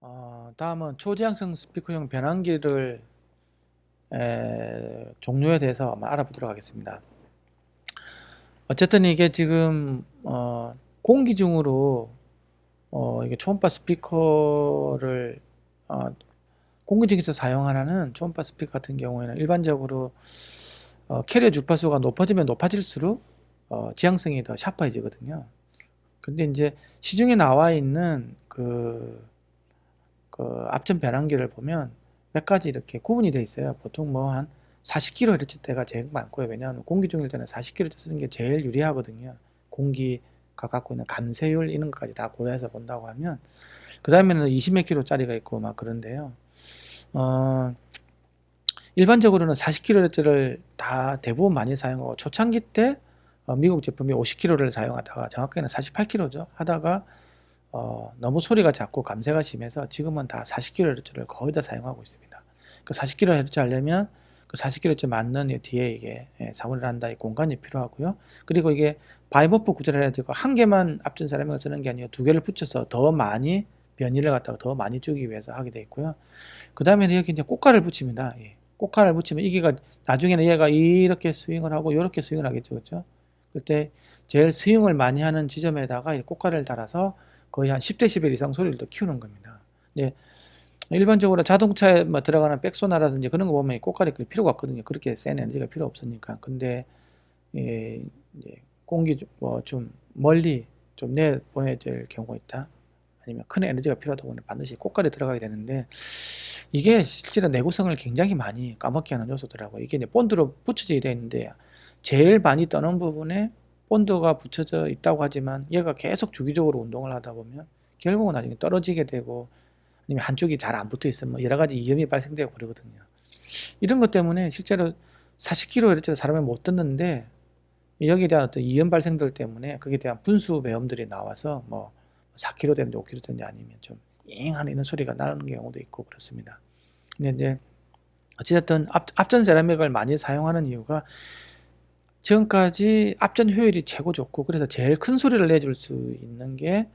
어, 다음은 초지향성 스피커용 변환기를 에, 종류에 대해서 알아보도록 하겠습니다. 어쨌든 이게 지금 어, 공기 중으로 어, 이게 초음파 스피커를 어, 공기 중에서 사용하는 초음파 스피커 같은 경우에는 일반적으로 어, 캐리어 주파수가 높아지면 높아질수록 어, 지향성이 더 샤프해지거든요. 근데 이제 시중에 나와 있는 그, 그 앞전 변환기를 보면 몇 가지 이렇게 구분이 돼 있어요. 보통 뭐 한 40kHz대가 제일 많고요. 왜냐하면 공기 중일 때는 40kHz 쓰는 게 제일 유리하거든요. 공기가 갖고 있는 감쇄율 이런 것까지 다 고려해서 본다고 하면 그 다음에는 20몇 킬로 짜리가 있고 막 그런데요. 어, 일반적으로는 40kHz를 다 대부분 많이 사용하고 초창기 때 어, 미국 제품이 50kHz를 사용하다가 정확하게는 48kHz죠. 하다가 어, 너무 소리가 작고 감쇄가 심해서 지금은 다 40kHz를 거의 다 사용하고 있습니다. 그 40kHz 하려면 그 40kHz 맞는 이 뒤에 이게 예, 사물을 한다 이 공간이 필요하고요. 그리고 이게 바이버프 구조를 해야 되고 한 개만 앞전 사람을 쓰는 게 아니라 두 개를 붙여서 더 많이 변이를 갖다가 더 많이 주기 위해서 하게 되어 있고요. 그 다음에는 여기 이제 꽃가를 붙입니다. 예. 꽃가를 붙이면 이게가 나중에는 얘가 이렇게 스윙을 하고 이렇게 스윙을 하겠죠, 그렇죠? 그때 제일 스윙을 많이 하는 지점에다가 이 꽃가를 달아서 거의 한 10dB 이상 소리를 더 키우는 겁니다. 네, 일반적으로 자동차에 뭐 들어가는 백소나라든지 그런 거 보면 꽃가리 그 필요가 없거든요. 그렇게 센 에너지가 필요 없으니까. 근데 예, 공기 뭐좀 멀리 좀 내 보내질 경우가 있다. 아니면 큰 에너지가 필요하다 보면 반드시 꽃가리 들어가게 되는데 이게 실제로 내구성을 굉장히 많이 까먹게 하는 요소더라고요. 이게 이제 본드로 붙여져 있는데 제일 많이 떠는 부분에 본드가 붙여져 있다고 하지만 얘가 계속 주기적으로 운동을 하다 보면 결국은 나중에 떨어지게 되고 아니면 한쪽이 잘 안 붙어 있으면 뭐 여러 가지 이염이 발생되고 그러거든요. 이런 것 때문에 실제로 40kHz 사람이 못 듣는데 여기에 대한 어떤 이염 발생들 때문에 거기에 대한 분수 배엄들이 나와서 뭐 4kHz든지 5kHz든지 아니면 좀 잉하는 이런 소리가 나는 경우도 있고 그렇습니다. 근데 이제 어찌됐든 앞, 앞전 세라믹을 많이 사용하는 이유가 지금까지 앞전 효율이 최고 좋고 그래서 제일 큰 소리를 내줄 수 있는 게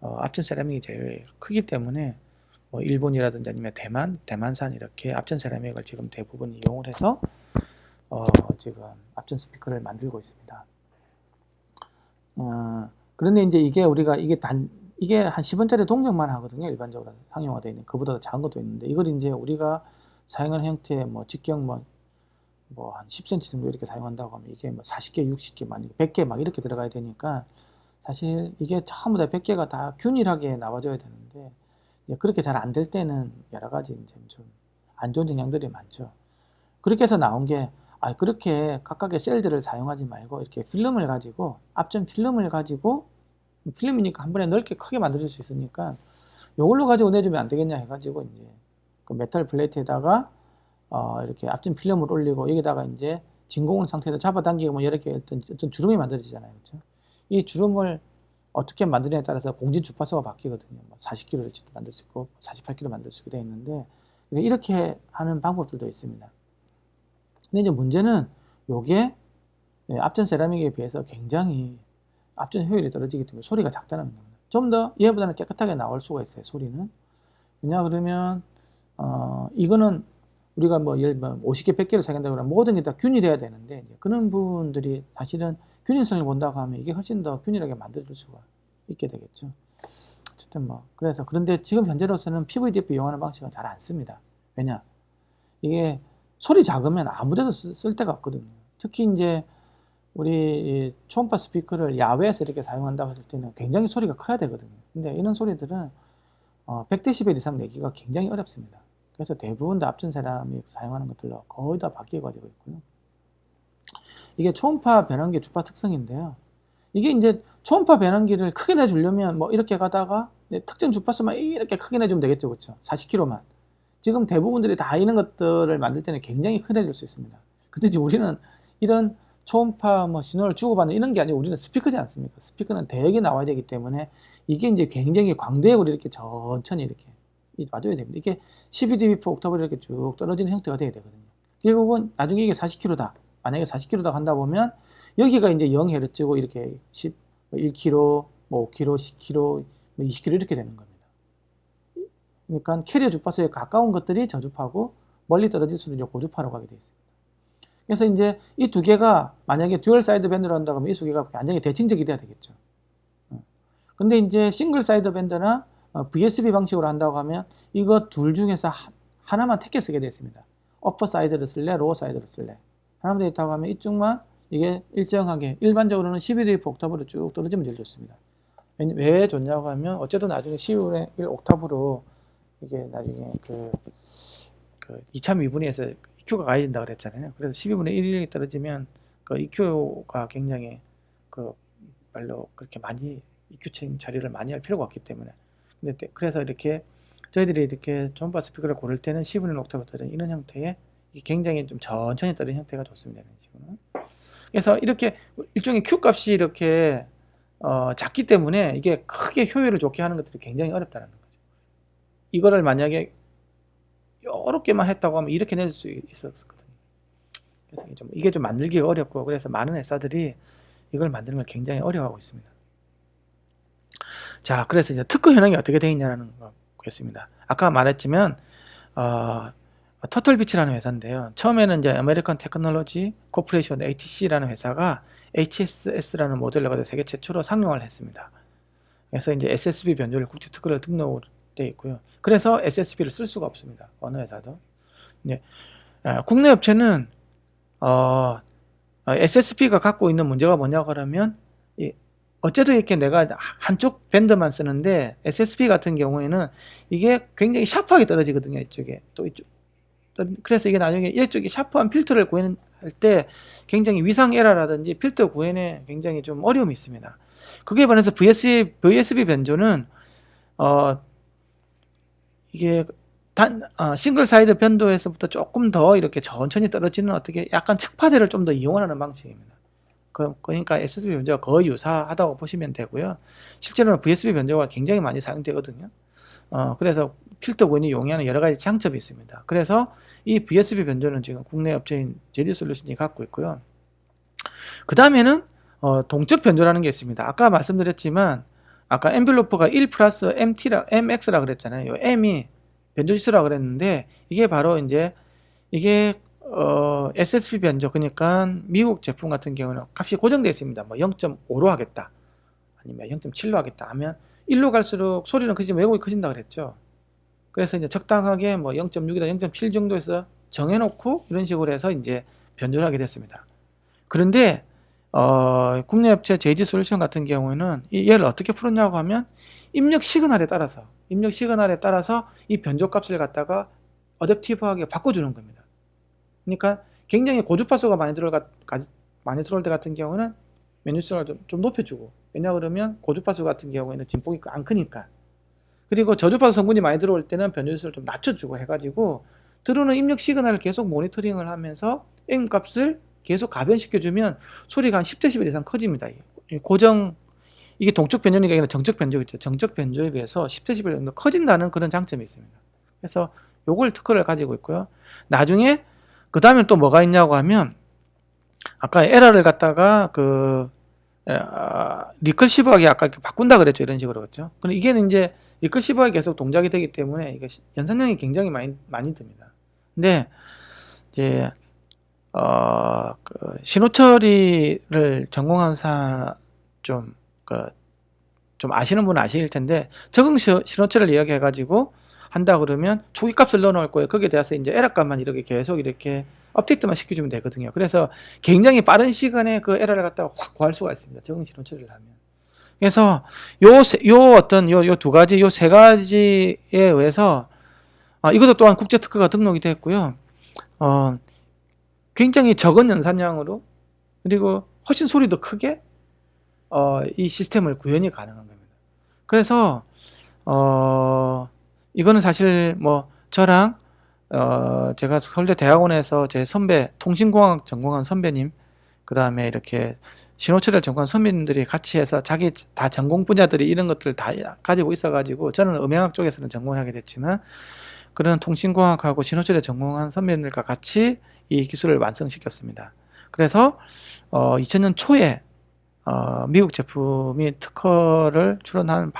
어, 앞전 세라믹이 제일 크기 때문에 뭐 일본이라든지 아니면 대만, 대만산 이렇게 앞전 세라믹을 지금 대부분 이용을 해서 어, 지금 앞전 스피커를 만들고 있습니다. 어, 그런데 이제 이게 우리가 이게 단 이게 한 10원짜리 동전만 하거든요. 일반적으로 상용화되어 있는 그보다 더 작은 것도 있는데 이걸 이제 우리가 사용하는 형태의 뭐 직경 뭐 뭐 한 10cm 정도 이렇게 사용한다고 하면 이게 뭐 40개, 60개, 만 100개 막 이렇게 들어가야 되니까 사실 이게 전부 다 100개가 다 균일하게 나와줘야 되는데 그렇게 잘 안 될 때는 여러 가지 이제 좀 안 좋은 영향들이 많죠. 그렇게 해서 나온 게 아, 그렇게 각각의 셀들을 사용하지 말고 이렇게 필름을 가지고 앞전 필름을 가지고 필름이니까 한 번에 넓게 크게 만들 수 있으니까 이걸로 가지고 내주면 안 되겠냐 해가지고 이제 그 메탈 플레이트에다가 어, 이렇게 앞전 필름을 올리고 여기다가 이제 진공을 상태에서 잡아당기고 뭐 이렇게 어떤, 어떤 주름이 만들어지잖아요. 그렇죠? 이 주름을 어떻게 만드냐에 따라서 공진 주파수가 바뀌거든요. 뭐 40kHz도 만들 수 있고 48kHz 만들 수 있게 되어 있는데 이렇게 하는 방법들도 있습니다. 근데 이제 문제는 요게 예, 앞전 세라믹에 비해서 굉장히 앞전 효율이 떨어지기 때문에 소리가 작다는 겁니다. 좀 더 얘보다는 깨끗하게 나올 수가 있어요. 소리는. 왜냐 그러면 어, 이거는 우리가 뭐 예를 들면 50개, 100개를 사용한다 그러면 모든 게 다 균일해야 되는데 그런 부분들이 사실은 균일성을 본다고 하면 이게 훨씬 더 균일하게 만들어줄 수가 있게 되겠죠. 어쨌든 뭐 그래서 그런데 지금 현재로서는 PVDF 이용하는 방식은 잘 안 씁니다. 왜냐 이게 소리 작으면 아무데도 쓸 데가 없거든요. 특히 이제 우리 초음파 스피커를 야외에서 이렇게 사용한다고 했을 때는 굉장히 소리가 커야 되거든요. 근데 이런 소리들은 어, 100dB 이상 내기가 굉장히 어렵습니다. 그래서 대부분 다 앞전 세라믹 사용하는 것들로 거의 다 바뀌어 가지고 있고요. 이게 초음파 변환기 주파 특성인데요. 이게 이제 초음파 변환기를 크게 내주려면 뭐 이렇게 가다가 특정 주파수만 이렇게 크게 내주면 되겠죠. 그렇죠? 40kHz만. 지금 대부분들이 다 이런 것들을 만들 때는 굉장히 크게 내줄 수 있습니다. 근데 이제 우리는 이런 초음파 뭐 신호를 주고받는 이런 게 아니고 우리는 스피커지 않습니까? 스피커는 대역이 나와야 되기 때문에 이게 이제 굉장히 광대역으로 이렇게 천천히 이렇게 와줘야 됩니다. 이게 12dB per 옥타브로 이렇게 쭉 떨어지는 형태가 돼야 되거든요. 결국은 나중에 이게 40kHz다. 만약에 40kHz다 한다 보면 여기가 이제 0Hz고 이렇게 10, 1kg, 뭐 5kg, 10kg, 뭐 20kg 이렇게 되는 겁니다. 그러니까 캐리어 주파수에 가까운 것들이 저주파고 멀리 떨어질 수는 이제 고주파라고 하게 돼 있습니다. 그래서 이제 이 두 개가 만약에 듀얼 사이드 밴드로 한다고 하면 이 두 개가 완전히 대칭적이 돼야 되겠죠. 어. 근데 이제 싱글 사이드 밴드나 어, VSB 방식으로 한다고 하면 이거 둘 중에서 하, 하나만 택해 쓰게 됐습니다. 어퍼 사이드를 쓸래, 로어 사이드를 쓸래. 하나만 되어 있다고 하면 이쪽만 이게 일정하게 일반적으로는 11의 옥타브로 쭉 떨어지면 제일 좋습니다. 왜- 왜 좋냐고 하면 어쨌든 나중에 11의 1 옥타브로 이게 나중에 그, 그 2차 미분에서 EQ가 가야 된다 그랬잖아요. 그래서 12분의 1이 떨어지면 그 EQ가 굉장히 그 별로 그렇게 많이 EQ층 처리를 많이 할 필요가 없기 때문에 그래서 이렇게 저희들이 이렇게 전파 스피커를 고를 때는 10분의 옥타브 떨어진 이런 형태의 굉장히 좀 천천히 떨어진 형태가 좋습니다. 식으로. 그래서 이렇게 일종의 Q 값이 이렇게 어, 작기 때문에 이게 크게 효율을 좋게 하는 것들이 굉장히 어렵다는 거죠. 이거를 만약에 여러 개만 했다고 하면 이렇게 낼 수 있었거든요. 그래서 좀, 이게 좀 만들기가 어렵고 그래서 많은 회사들이 이걸 만드는 걸 굉장히 어려워하고 있습니다. 자, 그래서 이제 특허 현황이 어떻게 되어 있냐는 거겠습니다. 아까 말했지만 어, 터틀비치라는 회사인데요. 처음에는 이제 아메리칸 테크놀로지 코퍼레이션 ATC라는 회사가 HSS라는 모델을 가지고 세계 최초로 상용을 했습니다. 그래서 이제 SSB 변조를 국제 특허를 등록돼 있고요. 그래서 SSB를 쓸 수가 없습니다. 어느 회사도. 이제 아, 국내 업체는 어, SSB가 갖고 있는 문제가 뭐냐고 하면 이, 어쨌든 이렇게 내가 한쪽 밴드만 쓰는데 SSB 같은 경우에는 이게 굉장히 샤프하게 떨어지거든요. 이쪽에 또 이쪽 그래서 이게 나중에 이쪽에 샤프한 필터를 구현할 때 굉장히 위상 에러라든지 필터 구현에 굉장히 좀 어려움이 있습니다. 그게 반해서 VSB, VSB 변조는 어 이게 단 어, 싱글 사이드 변도에서부터 조금 더 이렇게 천천히 떨어지는 어떻게 약간 측파대를 좀 더 이용하는 방식입니다. 그, 그러니까 SSB 변조가 거의 유사하다고 보시면 되고요. 실제로는 VSB 변조가 굉장히 많이 사용되거든요. 어, 그래서 필터 구현이 용이하는 여러 가지 장점이 있습니다. 그래서 이 VSB 변조는 지금 국내 업체인 제디 솔루션이 갖고 있고요. 그 다음에는 어, 동적 변조라는 게 있습니다. 아까 말씀드렸지만 아까 엔벨로프가 1 플러스 MT라, MX라 그랬잖아요. 요 M이 변조지수라 그랬는데 이게 바로 이제 이게 어, SSB 변조 그러니까 미국 제품 같은 경우는 값이 고정되어 있습니다. 뭐 0.5로 하겠다. 아니면 0.7로 하겠다 하면 1로 갈수록 소리는 크지만 왜곡이 커진다 그랬죠. 그래서 이제 적당하게 뭐 0.6이다 0.7 정도에서 정해놓고 이런 식으로 해서 이제 변조를 하게 됐습니다. 그런데 어, 국내 업체 JD 솔루션 같은 경우에는 이 얘를 어떻게 풀었냐고 하면 입력 시그널에 따라서 입력 시그널에 따라서 이 변조 값을 갖다가 어댑티브하게 바꿔주는 겁니다. 그러니까 굉장히 고주파수가 많이 들어가 많이 들어올 때 같은 경우는 메뉴수를 좀, 좀 높여주고 왜냐 그러면 고주파수 같은 경우에는 진폭이 안 크니까 그리고 저주파수 성분이 많이 들어올 때는 변조수를 좀 낮춰주고 해가지고 들어오는 입력 시그널을 계속 모니터링을 하면서 M 값을 계속 가변시켜주면 소리가 한 10dB 이상 커집니다. 이 고정 이게 동적 변조니까 아니라 정적 변조겠죠. 정적 변조에 비해서 10dB 정도 커진다는 그런 장점이 있습니다. 그래서 요걸 특허를 가지고 있고요. 나중에 그 다음에 또 뭐가 있냐고 하면 아까 에러를 갖다가 그 아, 리컬시브하게 아까 이렇게 바꾼다 그랬죠 이런 식으로 그렇죠. 근데 이게 이제 리컬시브하게 계속 동작이 되기 때문에 이게 연산량이 굉장히 많이 많이 듭니다. 근데 이제 어, 그 신호 처리를 전공한 사좀 그, 좀 아시는 분은 아실 텐데 적응 신호 처리를 이야기해 가지고 한다 그러면 초기 값을 넣어 놓을 거예요. 거기에 대해서 이제 에러 값만 이렇게 계속 이렇게 업데이트만 시켜주면 되거든요. 그래서 굉장히 빠른 시간에 그 에러를 갖다가 확 구할 수가 있습니다. 적응 신호 처리를 하면. 그래서 요, 세, 요 어떤 요, 요 두 가지, 요 세 가지에 의해서 아, 이것도 또한 국제 특허가 등록이 됐고요. 어, 굉장히 적은 연산량으로 그리고 훨씬 소리도 크게 어, 이 시스템을 구현이 가능한 겁니다. 그래서 어, 이거는 사실 뭐 저랑 어, 제가 서울대 대학원에서 제 선배 통신공학 전공한 선배님 그 다음에 이렇게 신호처리를 전공한 선배님들이 같이 해서 자기 다 전공 분야들이 이런 것들을 다 가지고 있어가지고 저는 음향학 쪽에서는 전공을 하게 됐지만 그런 통신공학하고 신호처리 전공한 선배님들과 같이 이 기술을 완성시켰습니다. 그래서 어, 2000년 초에 어, 미국 제품이 특허를 출원하는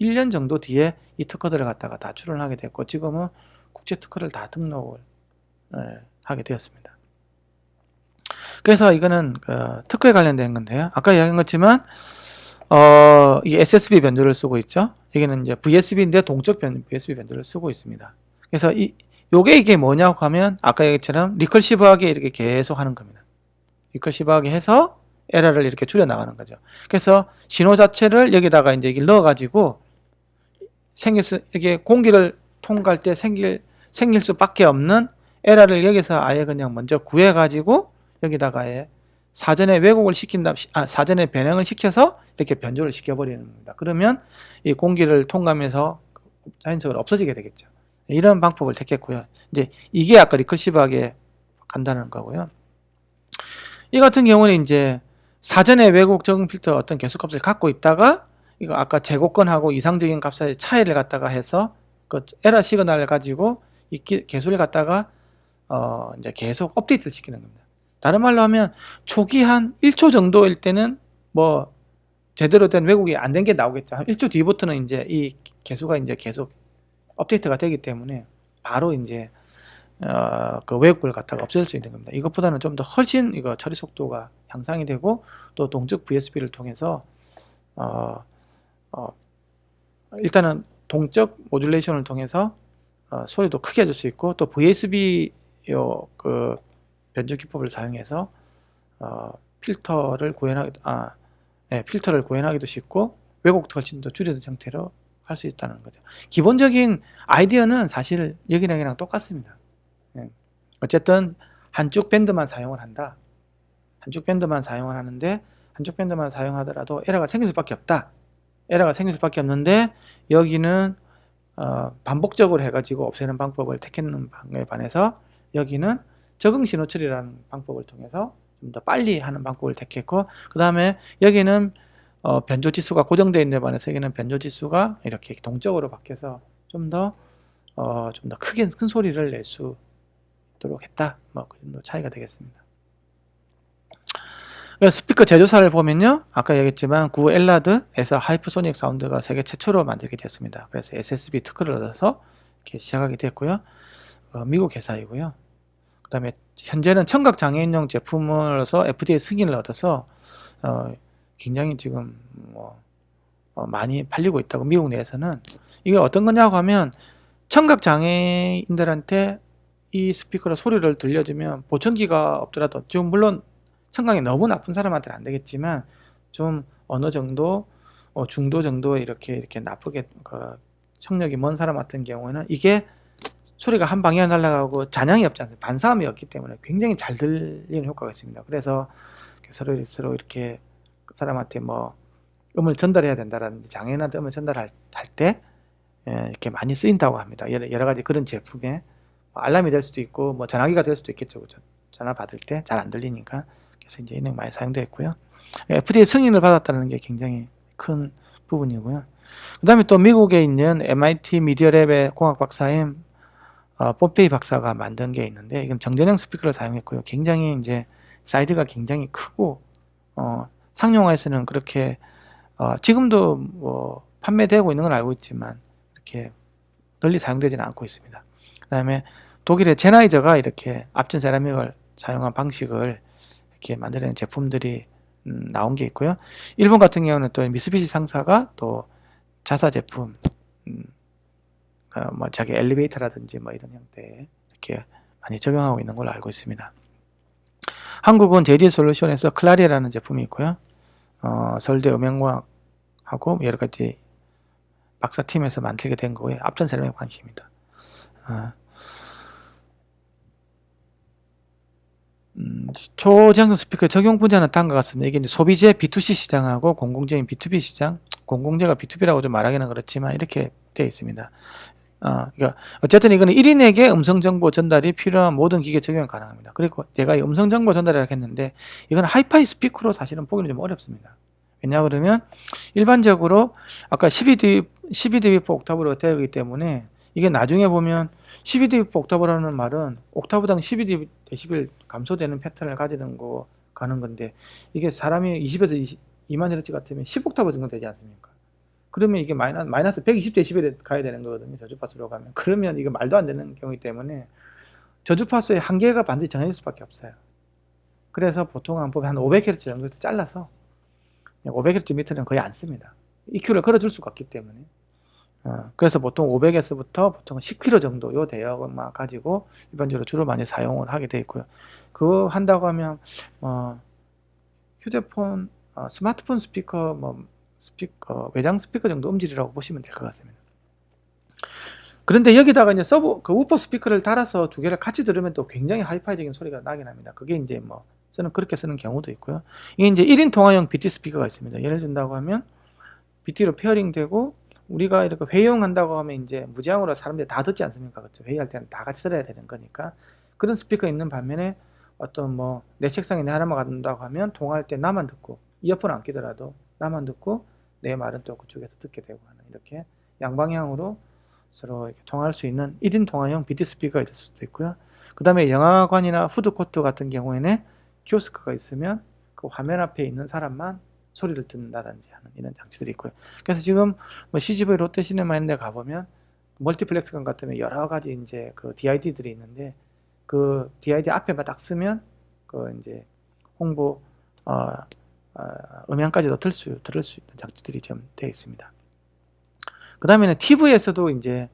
1년 정도 뒤에 이 특허들을 갖다가 다 출원하게 됐고 지금은 국제 특허를 다 등록을 예, 하게 되었습니다. 그래서 이거는 그 특허에 관련된 건데요. 아까 이야기한 것지만 어, 이게 SSB 변조를 쓰고 있죠. 여기는 이제 VSB인데 동적 변, VSB 변조를 쓰고 있습니다. 그래서 이 요게 이게 뭐냐고 하면 아까 얘기처럼 리컬시브하게 이렇게 계속 하는 겁니다. 리컬시브하게 해서 에러를 이렇게 줄여 나가는 거죠. 그래서 신호 자체를 여기다가 이제 넣어 가지고 생길 수 이게 공기를 통과할 때 생길 생길 수밖에 없는 에러를 여기서 아예 그냥 먼저 구해 가지고 여기다가 아예 사전에 왜곡을 시킨다 아, 사전에 변형을 시켜서 이렇게 변조를 시켜 버리는 겁니다. 그러면 이 공기를 통과하면서 자연적으로 없어지게 되겠죠. 이런 방법을 택했고요. 이제 이게 아까 리커시브하게 간다는 거고요. 이 같은 경우는 이제 사전에 왜곡 적응 필터 어떤 개수값을 갖고 있다가 이거 아까 제곱건하고 이상적인 값의 차이를 갖다가 해서 그 에러 시그널을 가지고 이 기- 개수를 갖다가 어 이제 계속 업데이트를 시키는 겁니다. 다른 말로 하면 초기 한 1초 정도일 때는 뭐 제대로 된 왜곡이 안 된 게 나오겠죠. 한 1초 뒤부터는 이제 이 개수가 이제 계속 업데이트가 되기 때문에 바로 이제 어, 그 왜곡을 갖다가 없앨 수 있는 겁니다. 이것보다는 좀 더 훨씬 이거 처리 속도가 향상이 되고 또 동적 VSB를 통해서 어, 어, 일단은 동적 모듈레이션을 통해서 어, 소리도 크게 해줄 수 있고 또 VSB 요 그 변조 기법을 사용해서 어, 필터를 구현하기도 아, 네, 필터를 구현하기도 쉽고 왜곡도 훨씬 더 줄여진 형태로 할 수 있다는 거죠. 기본적인 아이디어는 사실 여기랑 여기랑 똑같습니다. 예. 어쨌든 한쪽 밴드만 사용을 한다. 한쪽 밴드만 사용을 하는데 한쪽 밴드만 사용하더라도 에러가 생길 수밖에 없다. 에러가 생길 수밖에 없는데 여기는 어, 반복적으로 해가지고 없애는 방법을 택했는 방에 반해서 여기는 적응 신호 처리라는 방법을 통해서 좀 더 빨리 하는 방법을 택했고 그 다음에 여기는 어, 변조 지수가 고정되어 있는 데 반해서 여기는 변조 지수가 이렇게 동적으로 바뀌어서 좀 더 어, 좀 더 크게 큰 소리를 낼 수 있도록 했다. 뭐 그 정도 차이가 되겠습니다. 스피커 제조사를 보면요. 아까 얘기했지만 구 엘라드에서 하이퍼소닉 사운드가 세계 최초로 만들게 됐습니다. 그래서 SSB 특허를 얻어서 이렇게 시작하게 됐고요. 어, 미국 회사이고요. 그 다음에 현재는 청각 장애인용 제품으로서 FDA 승인을 얻어서 어, 굉장히 지금 뭐 어, 많이 팔리고 있다고 미국 내에서는 이게 어떤 거냐고 하면 청각 장애인들한테 이 스피커로 소리를 들려주면 보청기가 없더라도 지금 물론 청각이 너무 나쁜 사람한테는 안 되겠지만 좀 어느 정도 어, 중도 정도 이렇게 이렇게 나쁘게 그 청력이 먼 사람 같은 경우에는 이게 소리가 한 방향 날아가고 잔향이 없지 않습니까? 반사음이 없기 때문에 굉장히 잘 들리는 효과가 있습니다. 그래서 서로 서로 이렇게 그 사람한테 뭐 음을 전달해야 된다라든지 장애인한테 음을 전달할 할때 예, 이렇게 많이 쓰인다고 합니다. 여러, 여러 가지 그런 제품에 뭐 알람이 될 수도 있고 뭐 전화기가 될 수도 있겠죠. 그죠? 전화 받을 때 잘 안 들리니까 그래서 이제 이런 많이 사용되어 있고요. FDA 승인을 받았다는 게 굉장히 큰 부분이고요. 그 다음에 또 미국에 있는 MIT 미디어랩의 공학 박사인 어, 폼페이 박사가 만든 게 있는데 이건 정전형 스피커를 사용했고요. 굉장히 이제 사이즈가 굉장히 크고 어, 상용화에서는 그렇게 어, 지금도 뭐 판매되고 있는 걸 알고 있지만 이렇게 널리 사용되지는 않고 있습니다. 그 다음에 독일의 제나이저가 이렇게 앞전 세라믹을 사용한 방식을 이렇게 만들어낸 제품들이 음, 나온 게 있고요. 일본 같은 경우는 또 미쓰비시 상사가 또 자사 제품 음, 어, 뭐 자기 엘리베이터라든지 뭐 이런 형태에 이렇게 많이 적용하고 있는 걸로 알고 있습니다. 한국은 JD 솔루션에서 클라리라는 제품이 있고요. 어, 서울대 음향과학하고 여러 가지 박사팀에서 만들게 된 거고요. 앞전 세라믹 방식입니다. 어, 음, 초저항 스피커 적용 분야는 다음과 같습니다. 이게 소비재 B2C 시장하고 공공재인 B2B 시장, 공공재가 B2B라고 좀 말하기는 그렇지만 이렇게 되어 있습니다. 어, 그러니까 어쨌든 이거는 1인에게 음성 정보 전달이 필요한 모든 기계 적용이 가능합니다. 그리고 제가 이 음성 정보 전달이라고 했는데 이건 하이파이 스피커로 사실은 보기는 좀 어렵습니다. 왜냐 그러면 일반적으로 아까 12dB 12dB 옥타브로 되기 때문에 이게 나중에 보면 12dB 옥타브라는 말은 옥타브당 12dB 감소되는 패턴을 가지는 거 가는 건데 이게 사람이 20에서 20, 2만 헤르츠 같으면 10옥타브 정도 되지 않습니까? 그러면 이게 마이너스, 마이너스 120데시벨에 가야 되는 거거든요. 저주파수로 가면. 그러면 이거 말도 안 되는 경우이기 때문에 저주파수의 한계가 반드시 정해질 수밖에 없어요. 그래서 보통 한 보면 한 500Hz 정도 잘라서 500Hz 밑에는 거의 안 씁니다. EQ를 걸어줄 수가 없기 때문에. 어, 그래서 보통 500S부터 보통 10km 정도 요 대역만 가지고 일반적으로 주로 많이 사용을 하게 되어 있고요. 그거 한다고 하면 어, 휴대폰, 어, 스마트폰 스피커, 뭐 스피커, 외장 스피커 정도 음질이라고 보시면 될 것 같습니다. 그런데 여기다가 이제 서브 그 우퍼 스피커를 달아서 두 개를 같이 들으면 또 굉장히 하이파이적인 소리가 나긴 합니다. 그게 이제 뭐 저는 그렇게 쓰는 경우도 있고요. 이게 이제 1인 통화용 BT 스피커가 있습니다. 예를 든다고 하면 BT로 페어링 되고 우리가 이렇게 회의용한다고 하면 이제 무제한으로 사람들이 다 듣지 않습니까? 그렇죠? 회의할 때는 다 같이 들어야 되는 거니까 그런 스피커 있는 반면에 어떤 뭐 내 책상에 내 하나만 간다고 하면 통화할 때 나만 듣고 이어폰 안 끼더라도 나만 듣고 내 말은 또 그쪽에서 듣게 되고 하는 이렇게 양방향으로 서로 이렇게 통화할 수 있는 1인 통화용 BT 스피커가 있을 수도 있고요. 그 다음에 영화관이나 푸드코트 같은 경우에는 키오스크가 있으면 그 화면 앞에 있는 사람만 소리를 듣는다든지 하는 이런 장치들이 있고요. 그래서 지금 뭐 CGV 롯데시네마 있는 데 가보면 멀티플렉스관 같으면 여러 가지 이제 그 DID들이 있는데 그 DID 앞에만 딱 쓰면 그 이제 홍보 어, 어, 음향까지도 들 수, 들을 수 있는 장치들이 좀 되어 있습니다. 그 다음에는 TV에서도 이제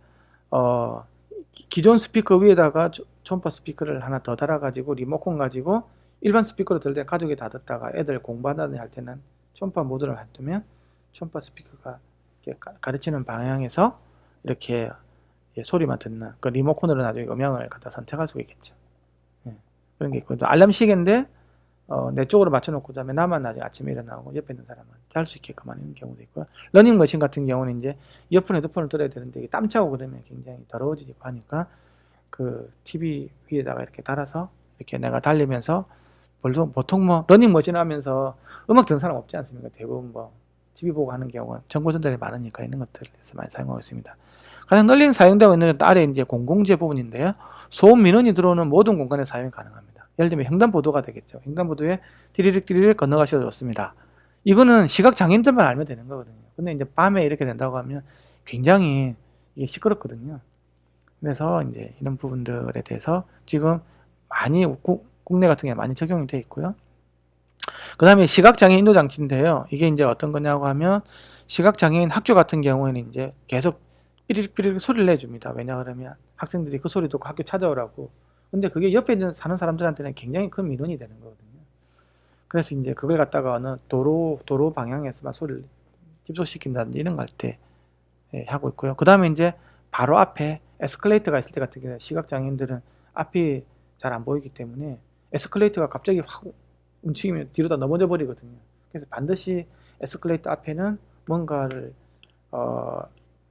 어, 기- 기존 스피커 위에다가 초- 초음파 스피커를 하나 더 달아가지고 리모컨 가지고 일반 스피커로 들때 가족이 다 듣다가 애들 공부하다니 할 때는 초음파 모드를 해두면 초음파 스피커가 가르치는 방향에서 이렇게 예, 소리만 듣는 그 리모컨으로 나중에 음향을 갖다 선택할 수가 있겠죠. 예, 그런 게 있고 또 알람 시계인데 어, 내 쪽으로 맞춰놓고 자면 나만 나중에 아침에 일어나고 옆에 있는 사람은 잘 수 있게끔 하는 경우도 있고요. 러닝머신 같은 경우는 이제 이어폰, 헤드폰을 들어야 되는데 땀 차고 그러면 굉장히 더러워지고 하니까 그 TV 위에다가 이렇게 달아서 이렇게 내가 달리면서 보통, 보통 뭐 러닝머신 하면서 음악 듣는 사람 없지 않습니까? 대부분 뭐 TV 보고 하는 경우는 정보 전달이 많으니까 있는 것들에서 많이 사용하고 있습니다. 가장 널리 사용되고 있는 건 아래 이제 공공재 부분인데요. 소음 민원이 들어오는 모든 공간에 사용이 가능합니다. 예를 들면 횡단보도가 되겠죠. 횡단보도에 디리릭 디리릭 건너가셔도 좋습니다. 이거는 시각 장애인들만 알면 되는 거거든요. 근데 이제 밤에 이렇게 된다고 하면 굉장히 이게 시끄럽거든요. 그래서 이제 이런 부분들에 대해서 지금 많이 국- 국내 같은 게 많이 적용이 돼 있고요. 그 다음에 시각장애인 인도 장치인데요. 이게 이제 어떤 거냐고 하면 시각장애인 학교 같은 경우에는 이제 계속 삐리릭 소리를 내줍니다. 왜냐 그러면 학생들이 그 소리 듣고 학교 찾아오라고. 근데 그게 옆에 있는 사는 사람들한테는 굉장히 큰 민원이 되는 거거든요. 그래서 이제 그걸 갖다가 어느 도로 도로 방향에서만 소리를 집속시킨다든지 이런 거 할 때 하고 있고요. 그 다음에 이제 바로 앞에 에스컬레이터가 있을 때 같은 경우에 시각장애인들은 앞이 잘 안 보이기 때문에 에스컬레이터가 갑자기 확 움직이면 뒤로 다 넘어져 버리거든요. 그래서 반드시 에스컬레이터 앞에는 뭔가를 어,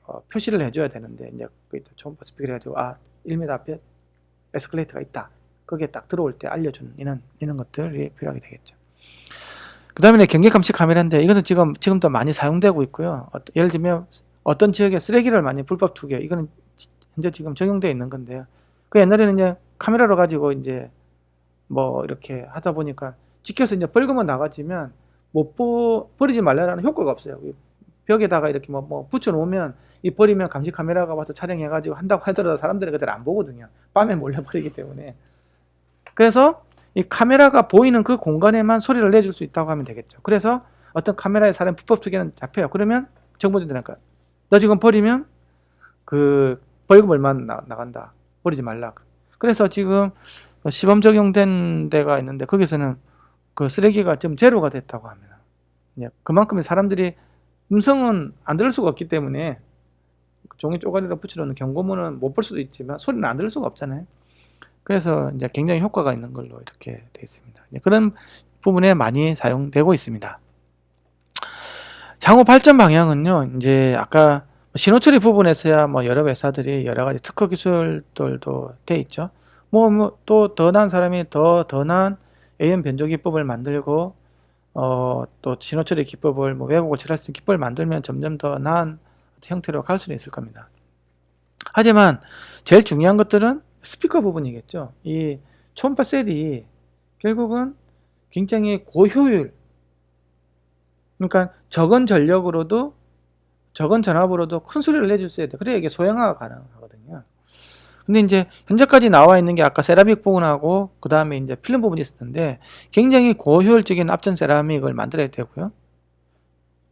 어, 표시를 해줘야 되는데 이제 그 초음파 스피커를 해가지고 아 1m 앞에 에스컬레이터가 있다. 거기에 딱 들어올 때 알려주는 이런 이런 것들이 필요하게 되겠죠. 그 다음에 경계 감시 카메라인데 이거는 지금 지금도 많이 사용되고 있고요. 어, 예를 들면 어떤 지역에 쓰레기를 많이 불법 투기 이거는 지- 현재 지금 적용되어 있는 건데요. 그 옛날에는 이제 카메라로 가지고 이제 뭐 이렇게 하다 보니까 찍혀서 이제 벌금은 나가지면 못 버, 버리지 말라는 효과가 없어요. 이 벽에다가 이렇게 뭐, 뭐 붙여놓으면 이 버리면 감시 카메라가 와서 촬영해가지고 한다고 하더라도 사람들은 그대로 안 보거든요. 밤에 몰려버리기 때문에. 그래서 이 카메라가 보이는 그 공간에만 소리를 내줄 수 있다고 하면 되겠죠. 그래서 어떤 카메라에 사람 불법 투기는 잡혀요. 그러면 정보들이니까 너 지금 버리면 그 벌금 얼마 나, 나간다. 버리지 말라. 그래서 지금 시범 적용된 데가 있는데 거기서는 그 쓰레기가 좀 제로가 됐다고 합니다. 이제 그만큼 사람들이 음성은 안 들을 수가 없기 때문에 종이 쪼가리로 붙여놓는 경고문은 못 볼 수도 있지만 소리는 안 들을 수가 없잖아요. 그래서 이제 굉장히 효과가 있는 걸로 이렇게 되어 있습니다. 이제 그런 부분에 많이 사용되고 있습니다. 향후 발전 방향은요, 이제 아까 신호 처리 부분에서야 뭐 여러 회사들이 여러 가지 특허 기술들도 돼 있죠. 뭐, 뭐, 또더 나은 사람이 더, 더 나은 AM 변조 기법을 만들고, 어, 또 신호 처리 기법을, 뭐, 왜곡을 처리할 수 있는 기법을 만들면 점점 더 나은 형태로 갈 수는 있을 겁니다. 하지만 제일 중요한 것들은 스피커 부분이겠죠. 이 초음파 셀이 결국은 굉장히 고효율, 그러니까 적은 전력으로도 적은 전압으로도 큰 소리를 내줄 수 있어야 돼. 그래야 이게 소형화가 가능하거든요. 근데 이제 현재까지 나와 있는 게 아까 세라믹 부분하고 그 다음에 이제 필름 부분이 있었는데 굉장히 고효율적인 앞전 세라믹을 만들어야 되고요.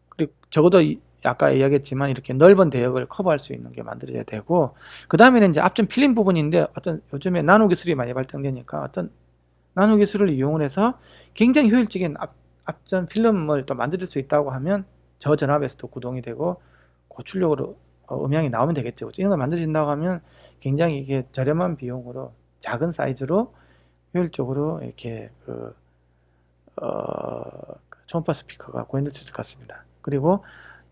그리고 적어도 이- 아까 이야기했지만 이렇게 넓은 대역을 커버할 수 있는 게 만들어야 되고 그 다음에는 이제 앞전 필름 부분인데 어떤 요즘에 나노 기술이 많이 발전되니까 어떤 나노 기술을 이용을 해서 굉장히 효율적인 앞, 앞전 필름을 또 만들 수 있다고 하면 저전압에서도 구동이 되고 고출력으로 어, 음향이 나오면 되겠죠. 이런 걸 만들어진다고 하면 굉장히 이게 저렴한 비용으로 작은 사이즈로 효율적으로 이렇게 그 어, 그 초음파 스피커가 구현될 것 같습니다. 그리고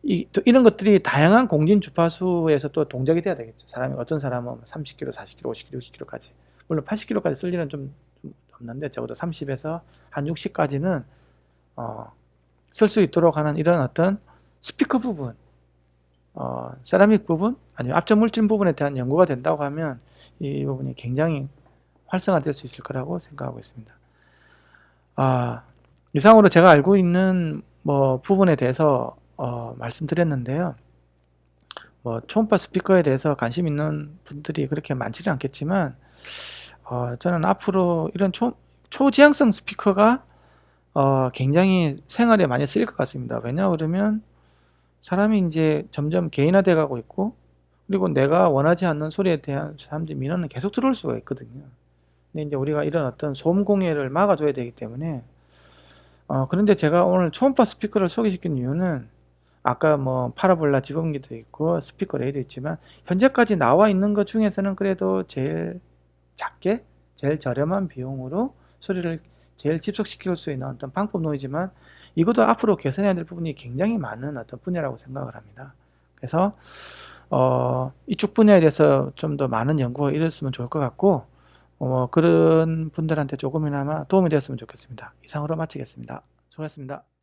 이, 또 이런 것들이 다양한 공진 주파수에서 또 동작이 돼야 되겠죠. 사람이 어떤 사람은 30km, 40km, 50km, 60km까지 물론 80km까지 쓸 일은 좀, 좀 없는데 적어도 30에서 한 60까지는 어, 쓸 수 있도록 하는 이런 어떤 스피커 부분, 어, 세라믹 부분, 아니면 앞전 물질 부분에 대한 연구가 된다고 하면 이 부분이 굉장히 활성화될 수 있을 거라고 생각하고 있습니다. 아, 이상으로 제가 알고 있는 뭐 부분에 대해서 어, 말씀드렸는데요. 뭐 초음파 스피커에 대해서 관심 있는 분들이 그렇게 많지는 않겠지만 어, 저는 앞으로 이런 초, 초지향성 스피커가 어, 굉장히 생활에 많이 쓰일 것 같습니다. 왜냐 그러면 사람이 이제 점점 개인화돼 가고 있고 그리고 내가 원하지 않는 소리에 대한 사람들이 민원은 계속 들어올 수가 있거든요. 근데 이제 우리가 이런 어떤 소음 공해를 막아줘야 되기 때문에 어, 그런데 제가 오늘 초음파 스피커를 소개시킨 이유는 아까 뭐 파라볼라 지범기도 있고 스피커 레이도 있지만 현재까지 나와 있는 것 중에서는 그래도 제일 작게 제일 저렴한 비용으로 소리를 제일 집속시킬 수 있는 어떤 방법론이지만 이것도 앞으로 개선해야 될 부분이 굉장히 많은 어떤 분야라고 생각을 합니다. 그래서 어, 이쪽 분야에 대해서 좀 더 많은 연구가 이뤘으면 좋을 것 같고 어, 그런 분들한테 조금이나마 도움이 되었으면 좋겠습니다. 이상으로 마치겠습니다. 수고하셨습니다.